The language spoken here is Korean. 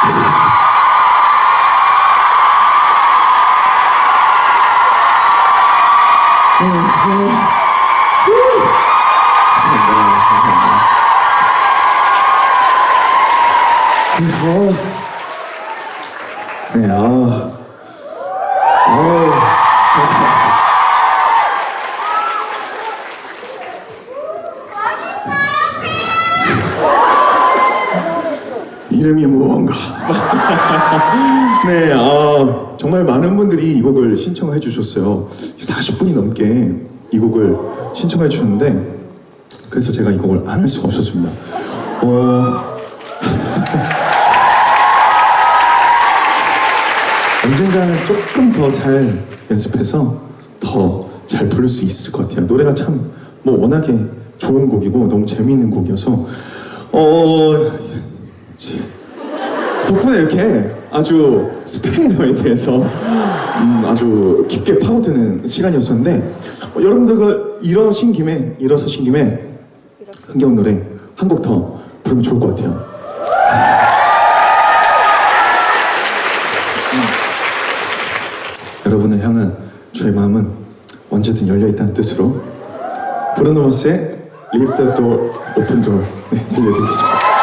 감사합니다. 감사합니다. 네, 어. 네, 아. 이름이 무언가. 네, 아, 정말 많은 분들이 이 곡을 신청해 주셨어요. 40분이 넘게 이 곡을 신청해 주셨는데, 그래서 제가 이 곡을 안 할 수가 없었습니다. 어, 언젠가는 조금 더 잘 연습해서 더 잘 부를 수 있을 것 같아요. 노래가 참 뭐 워낙에 좋은 곡이고 너무 재미있는 곡이어서 어 덕분에 이렇게 아주 스페인어에 대해서 음, 아주 깊게 파고드는 시간이었었는데 어, 여러분들과 일어신 김에 일어서신 김에 흥겨운 노래 한 곡 더 부르면 좋을 것 같아요. 여러분을 향한 저의 마음은 언제든 열려 있다는 뜻으로 브루노마스의 Leave the Door Open Door 네, 들려드리겠습니다.